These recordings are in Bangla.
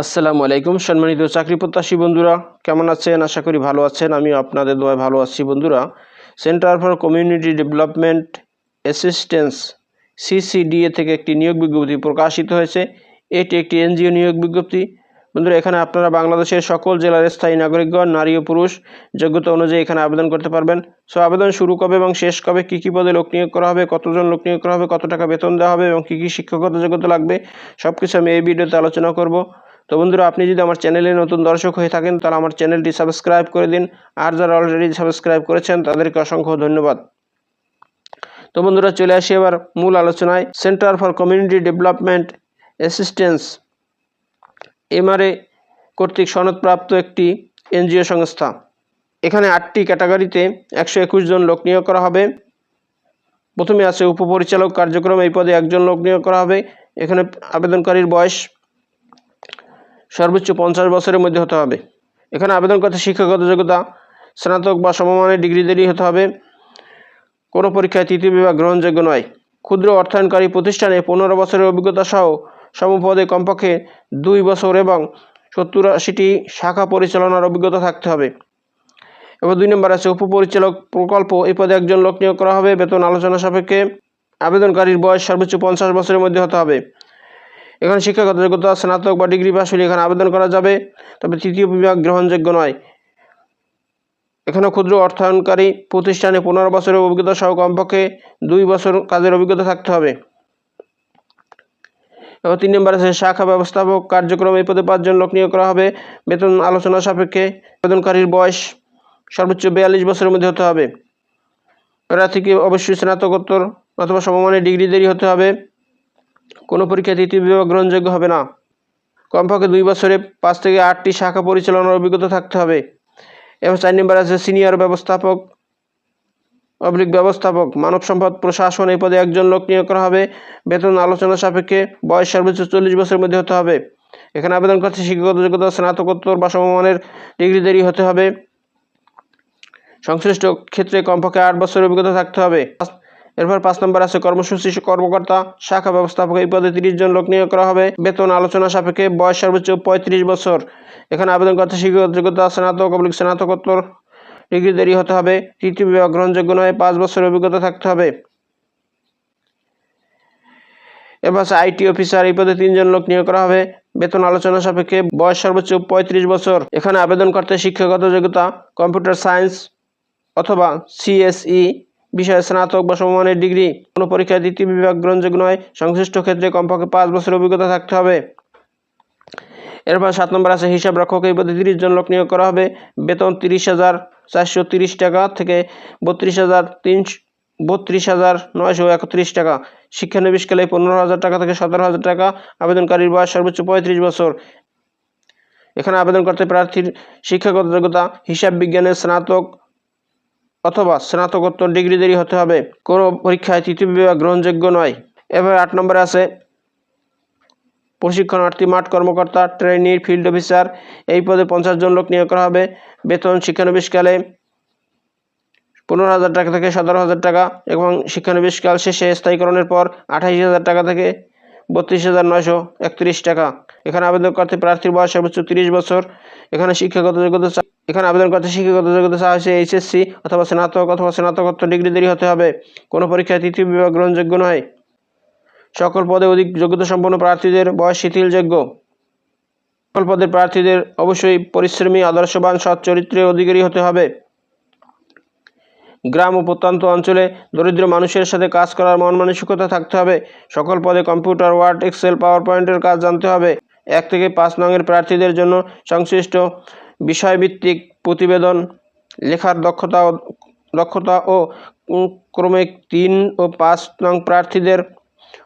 আসসালামু আলাইকুম সম্মানিত চাকরি প্রত্যাশী বন্ধুরা, কেমন আছেন? আশা করি ভালো আছেন। আমিও আপনাদের দোয়ায় ভালো আছি বন্ধুরা। Centre for community development assistance CCDA থেকে একটি নিয়োগ বিজ্ঞপ্তি প্রকাশিত হয়েছে। এটি একটি এনজিও নিয়োগ বিজ্ঞপ্তি। বন্ধুরা, এখানে আপনারা বাংলাদেশের সকল জেলার স্থায়ী নাগরিকগণ, নারী ও পুরুষ, যোগ্যতা অনুযায়ী এখানে আবেদন করতে পারবেন। সো, আবেদন শুরু কবে এবং শেষ কবে, কী কী পদে লোক নিয়োগ করা হবে, কতজন লোক নিয়োগ করা হবে, কত টাকা বেতন দেওয়া হবে এবং কী কী শিক্ষাগত যোগ্যতা লাগবে সব কিছু আমি এই ভিডিওতে আলোচনা করব। তো বন্ধুরা, আপনি যদি আমার চ্যানেলে নতুন দর্শক হয়ে থাকেন, তাহলে আমার চ্যানেলটি সাবস্ক্রাইব করে দিন। আর যারা অলরেডি সাবস্ক্রাইব করেছেন, তাদেরকে অসংখ্য ধন্যবাদ। তো বন্ধুরা, চলে আসি এবার মূল আলোচনায়। Centre for community development assistance MRA কর্তৃক সনদপ্রাপ্ত একটি এনজিও সংস্থা। এখানে আটটি ক্যাটাগরিতে একশো একুশ জন লোক নিয়োগ করা হবে। প্রথমে আছে উপপরিচালক কার্যক্রম, এই পদে একজন লোক নিয়োগ করা হবে। এখানে আবেদনকারীর বয়স সর্বোচ্চ পঞ্চাশ বছরের মধ্যে হতে হবে। এখানে আবেদন করতে শিক্ষাগত যোগ্যতা, স্নাতক বা সমমানের ডিগ্রিদেরই হতে হবে। কোনো পরীক্ষায় তৃতীয় বিভাগ গ্রহণযোগ্য নয়। ক্ষুদ্র অর্থায়নকারী প্রতিষ্ঠানে পনেরো বছরের অভিজ্ঞতা সহ সমপদে কমপক্ষে দুই বছর এবং সত্তর আশিটি শাখা পরিচালনার অভিজ্ঞতা থাকতে হবে। এবার দুই নম্বর আছে, উপপরিচালক প্রকল্প এই পদে একজন লোক নিয়োগ করা হবে। বেতন আলোচনা সাপেক্ষে আবেদনকারীর বয়স সর্বোচ্চ পঞ্চাশ বছরের মধ্যে হতে হবে। এখানে শিক্ষাগত যোগ্যতা স্নাতক বা ডিগ্রি পাস হলে এখানে আবেদন করা যাবে। তবে তৃতীয় বিভাগ গ্রহণযোগ্য নয়। এখানে ক্ষুদ্র অর্থায়নকারী প্রতিষ্ঠানে পনেরো বছরের অভিজ্ঞতা সহ কমপক্ষে দুই বছর কাজের অভিজ্ঞতা থাকতে হবে। এবং তিন নম্বর আছে, শাখা ব্যবস্থাপক কার্যক্রম এই পদে পাঁচজন লোক নিয়োগ করা হবে। বেতন আলোচনা সাপেক্ষে আবেদনকারীর বয়স সর্বোচ্চ বিয়াল্লিশ বছরের মধ্যে হতে হবে। প্রার্থীকে অবশ্যই স্নাতকোত্তর অথবা সমমানের ডিগ্রি দেরি হতে হবে। কোনো পরীক্ষা তৃতীয় বিভাগ গ্রহণযোগ্য হবে না। কমপক্ষে দুই বছরে পাঁচ থেকে আটটি শাখা পরিচালনার অভিজ্ঞতা থাকতে হবে এবং চার নম্বর আছে সিনিয়র ব্যবস্থাপক অবলিক ব্যবস্থাপক। মানব সম্পদ প্রশাসন এই পদে একজন লোক নিয়োগ করা হবে। বেতন আলোচনা সাপেক্ষে বয়স সর্বোচ্চ চল্লিশ বছরের মধ্যে হতে হবে। এখানে আবেদন করতে শিক্ষাগত যোগ্যতা, স্নাতকোত্তর বা সমমানের ডিগ্রি দেরি হতে হবে। সংশ্লিষ্ট ক্ষেত্রে কমপক্ষে আট বছরের অভিজ্ঞতা থাকতে হবে। এরপর পাঁচ নম্বর আছে কর্মসূচি কর্মকর্তা, শাখা ব্যবস্থাপক। এই পদে তিরিশ জন লোক নিয়োগ করা হবে। বেতন আলোচনা সাপেক্ষে বয়স সর্বোচ্চ পঁয়ত্রিশ বছর। এখানে আবেদন করতে শিক্ষাগত যোগ্যতা স্নাতক অবলিক স্নাতকোত্তর ডিগ্রি দেরি হতে হবে। তৃতীয় বিভাগ গ্রহণযোগ্য নয়, পাঁচ বছরের অভিজ্ঞতা থাকতে হবে। এবার আছে আইটি অফিসার। এই পদে তিনজন লোক নিয়োগ করা হবে। বেতন আলোচনা সাপেক্ষে বয়স সর্বোচ্চ পঁয়ত্রিশ বছর। এখানে আবেদন করতে শিক্ষাগত যোগ্যতা কম্পিউটার সায়েন্স অথবা সিএসই বিষয়ে স্নাতক বা সমমানের ডিগ্রি, কোনো পরীক্ষায় দ্বিতীয় বিভাগ, গ্রহণযোগ্য নয়, সংশ্লিষ্ট ক্ষেত্রে কমপক্ষে পাঁচ বছর অভিজ্ঞতা থাকতে হবে। এরপর সাত নম্বর আছে, হিসাব রক্ষক এই পদে তিরিশ জন লোক নিয়োগ করা হবে। বেতন তিরিশ হাজার চারশো তিরিশ টাকা থেকে বত্রিশ হাজার তিনশো, বত্রিশ হাজার নয়শো একত্রিশ টাকা। শিক্ষানবিশকালে পনেরো হাজার টাকা থেকে সতেরো হাজার টাকা। আবেদনকারীর বয়স সর্বোচ্চ পঁয়ত্রিশ বছর। এখানে আবেদন করতে প্রার্থীর শিক্ষাগত যোগ্যতা, হিসাব বিজ্ঞানের স্নাতক অথবা স্নাতকোত্তর ডিগ্রি দেরি হতে হবে। কোনো পরীক্ষায় তৃতীয় বিভাগ গ্রহণযোগ্য নয়। এবার আট নম্বরে আছে, প্রশিক্ষণার্থী, মাঠ কর্মকর্তা ট্রেনি ফিল্ড অফিসার এই পদে পঞ্চাশ জন লোক নিয়োগ করা হবে। বেতন শিক্ষানবিশকালে পনেরো হাজার টাকা থেকে সতেরো হাজার টাকা এবং শিক্ষানবিশকাল শেষে স্থায়ীকরণের পর আঠাইশ হাজার টাকা থেকে বত্রিশ হাজার নয়শো একত্রিশ টাকা। এখানে আবেদন করতে প্রার্থীর বয়স সর্বোচ্চ তিরিশ বছর। এখানে শিক্ষাগত যোগ্যতা এখানে আবেদন করতে শিক্ষাগত যোগ্যতা চাওয়া হয়েছে এইচএসসি অথবা স্নাতক অথবা স্নাতকোত্তর ডিগ্রি দেরি হতে হবে। কোনো পরীক্ষায় তৃতীয় বিভাগ গ্রহণযোগ্য নয়। সকল পদে অধিক যোগ্যতা সম্পন্ন প্রার্থীদের বয়স শিথিলযোগ্য। সকল পদের প্রার্থীদের অবশ্যই পরিশ্রমী, আদর্শবান, সৎ চরিত্রের অধিকারী হতে হবে। গ্রাম ও প্রত্যন্ত অঞ্চলে দরিদ্র মানুষের সাথে কাজ করার মন মানসিকতা থাকতে হবে। সকল পদে কম্পিউটার, ওয়ার্ড, এক্সেল পাওয়ার পয়েন্টের কাজ জানতে হবে। এক থেকে পাঁচ নংয়ের প্রার্থীদের জন্য সংশ্লিষ্ট বিষয়ভিত্তিক প্রতিবেদন, লেখার দক্ষতা দক্ষতা ও ক্রমে তিন ও পাঁচ নং প্রার্থীদের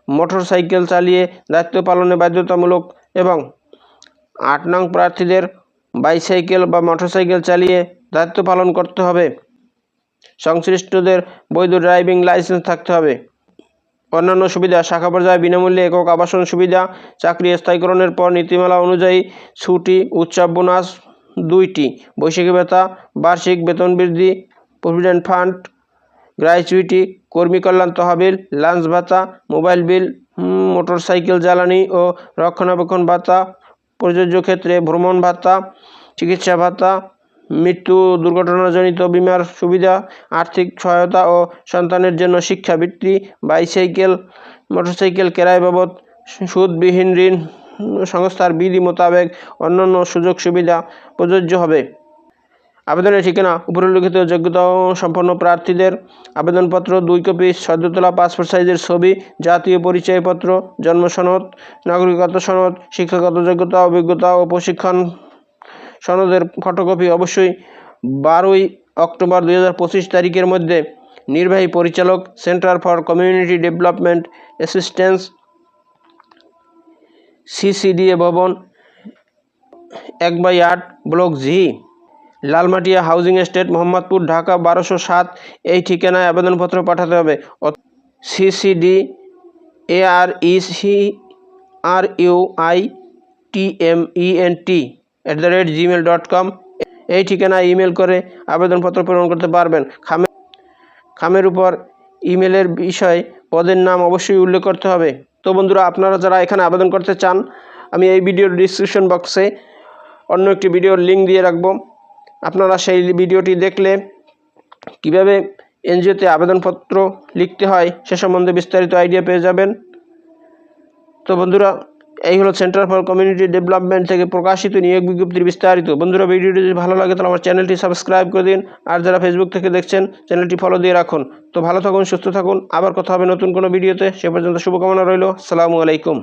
মোটরসাইকেল চালিয়ে দায়িত্ব পালনে বাধ্যতামূলক এবং আট নং প্রার্থীদের বাইসাইকেল বা মোটরসাইকেল চালিয়ে দায়িত্ব পালন করতে হবে। সংশ্লিষ্টদের বৈধ ড্রাইভিং লাইসেন্স থাকতে হবে। অন্যান্য সুবিধা, শাখা পর্যায়ে বিনামূল্যে একক আবাসন সুবিধা, চাকরি স্থায়ীকরণের পর নীতিমালা অনুযায়ী ছুটি, উৎসব, বোনাস দুইটি। বৈশাখী ভাতা বার্ষিক বেতন বৃদ্ধি, প্রভিডেন্ট ফান্ড গ্র্যাচুইটি কর্মী কল্যাণ তহবিল, লাঞ্চ ভাতা, মোবাইল বিল মোটরসাইকেল জ্বালানি ও রক্ষণাবেক্ষণ ভাতা, প্রযোজ্য ক্ষেত্রে ভ্রমণ ভাতা, চিকিৎসা ভাতা মৃত্যু দুর্ঘটনাজনিত বিমার সুবিধা, আর্থিক সহায়তা ও সন্তানের জন্য শিক্ষাবৃত্তি, বাইসাইকেল, মোটরসাইকেল কেরায় বাবদ, সুদবিহীন ঋণ সংস্থার বিধি মোতাবেক অন্যান্য সুযোগ সুবিধা প্রযোজ্য হবে। আবেদনের ঠিকানা উপরিল্লিখিত যোগ্যতা সম্পন্ন প্রার্থীদের আবেদনপত্র, দুই কপি সদ্যতলা পাসপোর্ট সাইজের ছবি, জাতীয় পরিচয়পত্র, জন্ম সনদ, নাগরিকত্ব সনদ, শিক্ষাগত যোগ্যতা, অভিজ্ঞতা ও প্রশিক্ষণ সনদের ফটোকপি অবশ্যই বারোই অক্টোবর দুই হাজার পঁচিশ তারিখের মধ্যে নির্বাহী পরিচালক centre for community development assistance CCDA ভবন এক বাই আট block G. Lalmatia housing estate, Mohammadpur, Dhaka, বারোশো সাত। এই ঠিকানায় আবেদনপত্র পাঠাতে হবে। CCD A R E C R U I T M E N T. At the rate Gmail dot com এই ঠিকানায় ইমেল করে আবেদনপত্র প্রেরণ করতে পারবেন। খামে খামের উপর ইমেলের বিষয়, পদের নাম অবশ্যই উল্লেখ করতে হবে। তো বন্ধুরা, আপনারা যারা এখানে আবেদন করতে চান, আমি এই ভিডিওর ডিসক্রিপশন বক্সে অন্য একটি ভিডিওর লিঙ্ক দিয়ে রাখব। আপনারা সেই ভিডিওটি দেখলে কীভাবে এনজিওতে আবেদনপত্র লিখতে হয় সে সম্বন্ধে বিস্তারিত আইডিয়া পেয়ে যাবেন। তো বন্ধুরা এই হলো সেন্টার ফর কমিউনিটি ডেভেলপমেন্ট থেকে প্রকাশিত নিয়োগ বিজ্ঞপ্তির বিস্তারিত। বন্ধুরা, ভিডিওটি যদি ভালো লাগে, তাহলে আমার চ্যানেলটি সাবস্ক্রাইব করে দিন। আর যারা ফেসবুক থেকে দেখছেন, চ্যানেলটি ফলো দিয়ে রাখুন। তো ভালো থাকুন, সুস্থ থাকুন। আবার কথা হবে নতুন কোনো ভিডিওতে। সে পর্যন্ত শুভকামনা রইল। সালামু আলাইকুম।